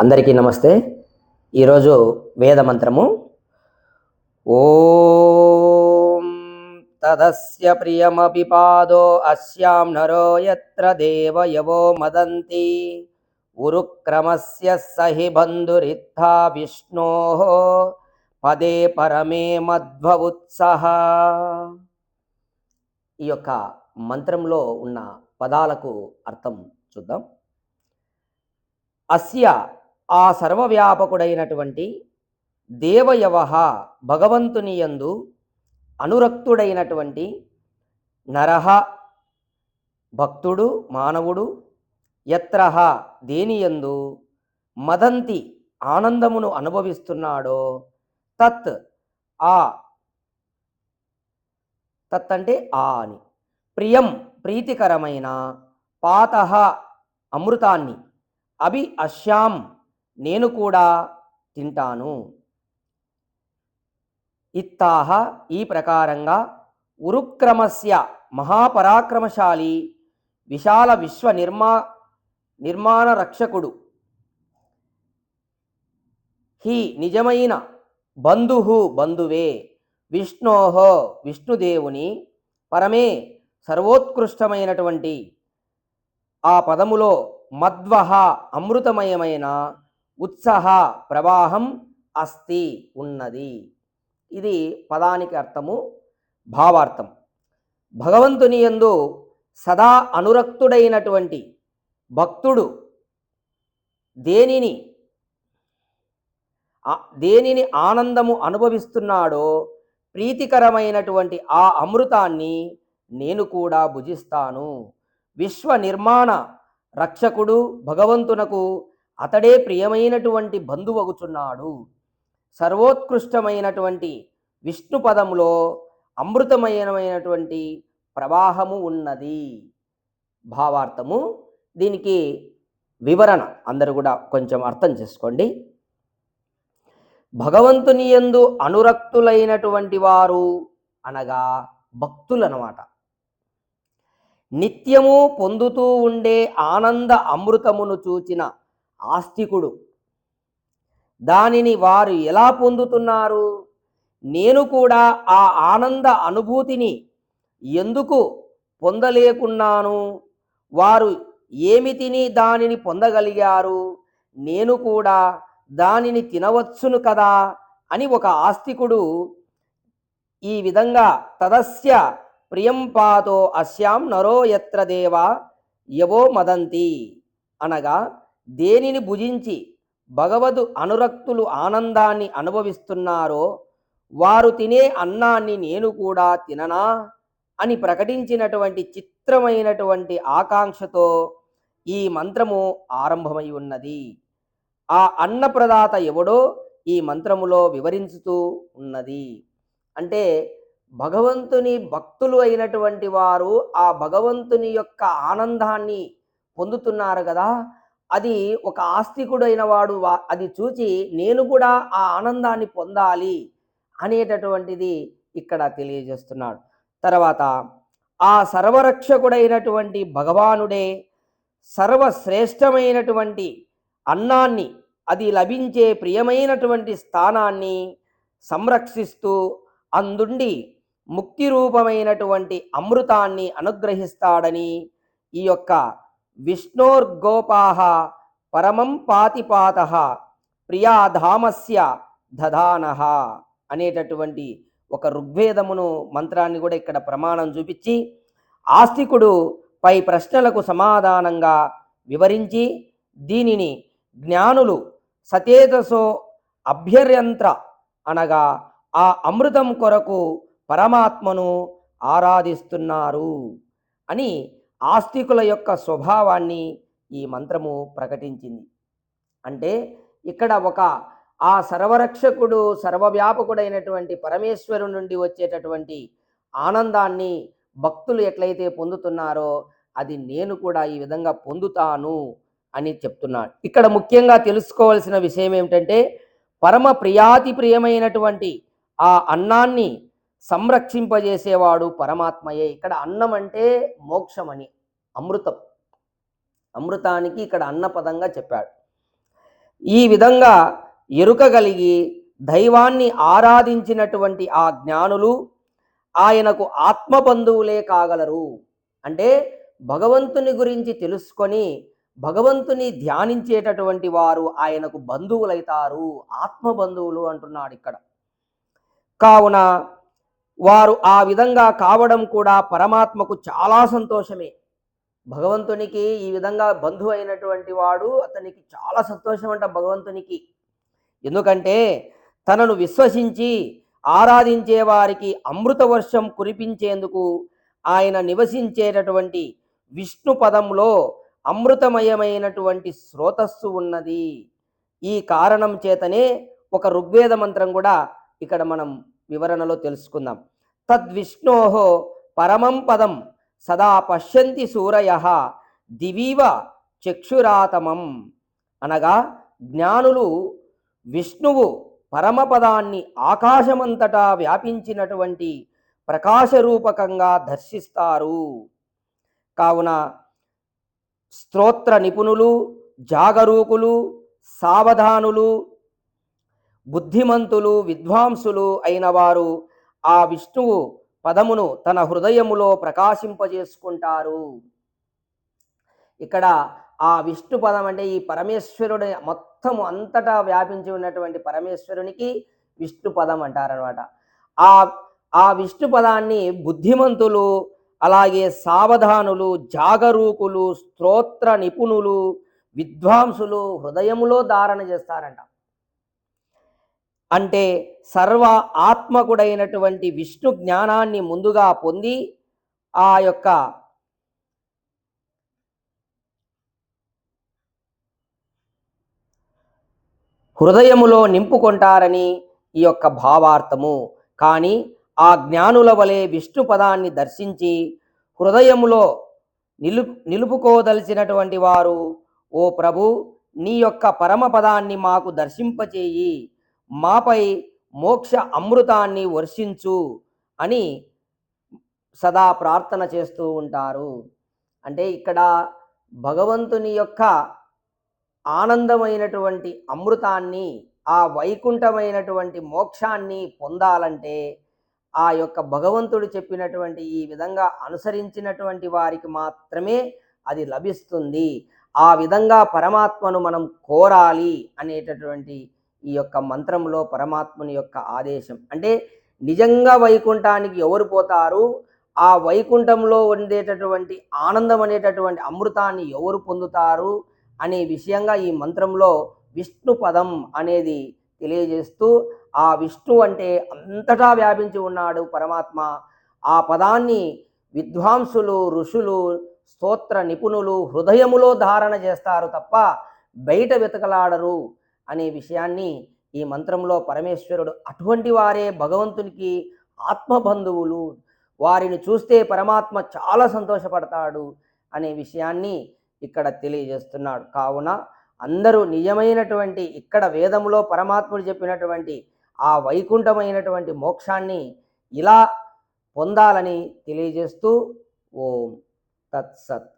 అందరికీ నమస్తే. ఈరోజు వేద మంత్రము. ఓం తదస్య ప్రియమపి పాదో అస్యాం నరో ఎత్ర దేవయవో మదంతి. ఉరుక్రమస్య సహి బంధురిత్థా విష్ణో. పదే పరమే మధ్వ ఉత్సహ ఈ యొక్క మంత్రంలో ఉన్న పదాలకు అర్థం చూద్దాం. అస్య ఆ సర్వవ్యాపకుడైనటువంటి దేవయవహ భగవంతుని యందు అనురక్తుడైనటువంటి నరహ భక్తుడు మానవుడు ఎత్రహ దేనియందు మదంతి ఆనందమును అనుభవిస్తున్నాడో తత్ ఆ తత్ అంటే ఆ అని. ప్రియం ప్రీతికరమైన పాత అమృతాన్ని. అభి అశ్యాం నేను కూడా తింటాను. ఇత్తాహ ఈ ప్రకారంగా ఉరుక్రమస్య మహాపరాక్రమశాలి విశాల విశ్వ నిర్మా నిర్మాణ రక్షకుడు. హి నిజమైన బంధువు బంధువే విష్ణోహో విష్ణుదేవుని పరమే సర్వోత్కృష్టమైనటువంటి ఆ పదములో మద్వహ అమృతమయమైన ఉత్సాహ ప్రవాహం అస్తి ఉన్నది. ఇది పదానికి అర్థము భావార్థం. భగవంతుని యందు సదా అనురక్తుడైనటువంటి భక్తుడు దేనిని దేనిని ఆనందము అనుభవిస్తున్నాడో ప్రీతికరమైనటువంటి ఆ అమృతాన్ని నేను కూడా భుజిస్తాను. విశ్వ నిర్మాణ రక్షకుడు భగవంతునకు అతడే ప్రియమైనటువంటి బంధువగుచున్నాడు. సర్వోత్కృష్టమైనటువంటి విష్ణు పదములో అమృతమయమైనటువంటి ప్రవాహము ఉన్నది. భావార్థము దీనికి వివరణ అందరూ కూడా కొంచెం అర్థం చేసుకోండి. భగవంతుని యందు అనురక్తులైనటువంటి వారు అనగా భక్తులనమాట. నిత్యము పొందుతూ ఉండే ఆనంద అమృతమును చూచిన ఆస్తికుడు. దానిని వారు ఎలా పొందుతున్నారు? నేను కూడా ఆ ఆనంద అనుభూతిని ఎందుకు పొందలేకున్నాను? వారు ఏమి తిని దానిని పొందగలిగారు? నేను కూడా దానిని తినవచ్చును కదా అని ఒక ఆస్తికుడు ఈ విధంగా తదస్య ప్రియం పాతో అస్యాం నరో ఎత్ర దేవా యవో మదంతి. అనగా దేనిని భుజించి భగవదు అనురక్తులు ఆనందాన్ని అనుభవిస్తున్నారో వారు తినే అన్నాన్ని నేను కూడా తిననా అని ప్రకటించినటువంటి చిత్రమైనటువంటి ఆకాంక్షతో ఈ మంత్రము ఆరంభమై ఉన్నది. ఆ అన్నప్రదాత ఎవడో ఈ మంత్రములో వివరించుతూ ఉన్నది. అంటే భగవంతుని భక్తులు అయినటువంటి వారు ఆ భగవంతుని యొక్క ఆనందాన్ని పొందుతున్నారు కదా. అది ఒక ఆస్తికుడైన వాడు వా- అది చూచి నేను కూడా ఆ ఆనందాన్ని పొందాలి అనేటటువంటిది ఇక్కడ తెలియజేస్తున్నాడు. తర్వాత ఆ సర్వరక్షకుడైనటువంటి భగవానుడే సర్వశ్రేష్టమైనటువంటి అన్నాన్ని అది లభించే ప్రియమైనటువంటి స్థానాన్ని సంరక్షిస్తూ అందుండి ముక్తి రూపమైనటువంటి అమృతాన్ని అనుగ్రహిస్తాడని ఈ యొక్క విష్ణోర్గోపాహ పరమం పాతిపాత ప్రియాధామస్య దధానః అనేటటువంటి ఒక ఋగ్వేదమును మంత్రాన్ని కూడా ఇక్కడ ప్రమాణం చూపించి ఆస్తికుడు పై ప్రశ్నలకు సమాధానంగా వివరించి దీనిని జ్ఞానులు సతేతసో అభ్యర్యంత్ర అనగా ఆ అమృతం కొరకు పరమాత్మను ఆరాధిస్తున్నారు అని ఆస్తికుల యొక్క స్వభావాన్ని ఈ మంత్రము ప్రకటించింది. అంటే ఇక్కడ ఒక ఆ సర్వరక్షకుడు సర్వవ్యాపకుడైనటువంటి పరమేశ్వరు నుండి వచ్చేటటువంటి ఆనందాన్ని భక్తులు ఎట్లయితే పొందుతున్నారో అది నేను కూడా ఈ విధంగా పొందుతాను అని చెప్తున్నాడు. ఇక్కడ ముఖ్యంగా తెలుసుకోవాల్సిన విషయం ఏమిటంటే పరమ ప్రియాతి ప్రియమైనటువంటి ఆ అన్నాన్ని సంరక్షింపజేసేవాడు పరమాత్మయే. ఇక్కడ అన్నం అంటే మోక్షమని అమృతం. అమృతానికి ఇక్కడ అన్నపదంగా చెప్పాడు. ఈ విధంగా ఎరుక కలిగి దైవాన్ని ఆరాధించినటువంటి ఆ జ్ఞానులు ఆయనకు ఆత్మబంధువులే కాగలరు. అంటే భగవంతుని గురించి తెలుసుకొని భగవంతుని ధ్యానించేటటువంటి వారు ఆయనకు బంధువులైతారు. ఆత్మ బంధువులు అంటున్నాడు ఇక్కడ. కావున వారు ఆ విధంగా కావడం కూడా పరమాత్మకు చాలా సంతోషమే. భగవంతునికి ఈ విధంగా బంధువు అయినటువంటి వాడు అతనికి చాలా సంతోషం అంట భగవంతునికి. ఎందుకంటే తనను విశ్వసించి ఆరాధించే వారికి అమృత వర్షం కురిపించేందుకు ఆయన నివసించేటటువంటి విష్ణు పదంలో అమృతమయమైనటువంటి స్రోతస్సు ఉన్నది. ఈ కారణం చేతనే ఒక ఋగ్వేద మంత్రం కూడా ఇక్కడ మనం వివరణలో తెలుసుకుందాం. తద్విష్ణో పరమం పదం సదా పశ్యంతి సూరయ దివీవ చక్షురాతమం. అనగా జ్ఞానులు విష్ణువు పరమపదాన్ని ఆకాశమంతటా వ్యాపించినటువంటి ప్రకాశరూపకంగా దర్శిస్తారు. కావున స్తోత్ర నిపుణులు జాగరూకులు సావధానులు బుద్ధిమంతులు విద్వాంసులు అయిన వారు ఆ విష్ణువు పదమును తన హృదయములో ప్రకాశింపజేసుకుంటారు. ఇక్కడ ఆ విష్ణు పదం అంటే ఈ పరమేశ్వరుడి మొత్తము అంతటా వ్యాపించి ఉన్నటువంటి పరమేశ్వరునికి విష్ణు పదం అంటారనమాట ఆ ఆ విష్ణు పదాన్ని బుద్ధిమంతులు అలాగే సావధానులు జాగరూకులు స్తోత్ర నిపుణులు విద్వాంసులు హృదయములో ధారణ చేస్తారంట. అంటే సర్వ ఆత్మకుడైనటువంటి విష్ణు జ్ఞానాన్ని ముందుగా పొంది ఆ యొక్క హృదయములో నింపుకుంటారని ఈ యొక్క భావార్థము. కానీ ఆ జ్ఞానుల వలె విష్ణు పదాన్ని దర్శించి హృదయములో నిలు నిలుపుకోదలిచినటువంటి వారు ఓ ప్రభు నీ యొక్క పరమపదాన్ని మాకు దర్శింపచేయి. మాపై మోక్ష అమృతాన్ని వర్షించు అని సదా ప్రార్థన చేస్తూ ఉంటారు. అంటే ఇక్కడ భగవంతుని యొక్క ఆనందమైనటువంటి అమృతాన్ని ఆ వైకుంఠమైనటువంటి మోక్షాన్ని పొందాలంటే ఆ యొక్క భగవంతుడు చెప్పినటువంటి ఈ విధంగా అనుసరించినటువంటి వారికి మాత్రమే అది లభిస్తుంది. ఆ విధంగా పరమాత్మను మనం కోరాలి అనేటటువంటి ఈ యొక్క మంత్రంలో పరమాత్మని యొక్క ఆదేశం. అంటే నిజంగా వైకుంఠానికి ఎవరు పోతారు? ఆ వైకుంఠంలో ఉండేటటువంటి ఆనందం అనేటటువంటి అమృతాన్ని ఎవరు పొందుతారు? అనే విషయంగా ఈ మంత్రంలో విష్ణు పదం అనేది తెలియజేస్తూ ఆ విష్ణు అంటే అంతటా వ్యాపించి ఉన్నాడు పరమాత్మ. ఆ పదాన్ని విద్వాంసులు ఋషులు స్తోత్ర నిపుణులు హృదయములో ధారణ చేస్తారు తప్ప బయట వెతకలాడరు. అనే విషయాన్ని ఈ మంత్రంలో పరమేశ్వరుడు అటువంటి వారే భగవంతునికి ఆత్మబంధువులు వారిని చూస్తే పరమాత్మ చాలా సంతోషపడతాడు అనే విషయాన్ని ఇక్కడ తెలియజేస్తున్నాడు. కావున అందరూ నిజమైనటువంటి ఇక్కడ వేదంలో పరమాత్ముడు చెప్పినటువంటి ఆ వైకుంఠమైనటువంటి మోక్షాన్ని ఇలా పొందాలని తెలియజేస్తూ ఓం తత్సత్.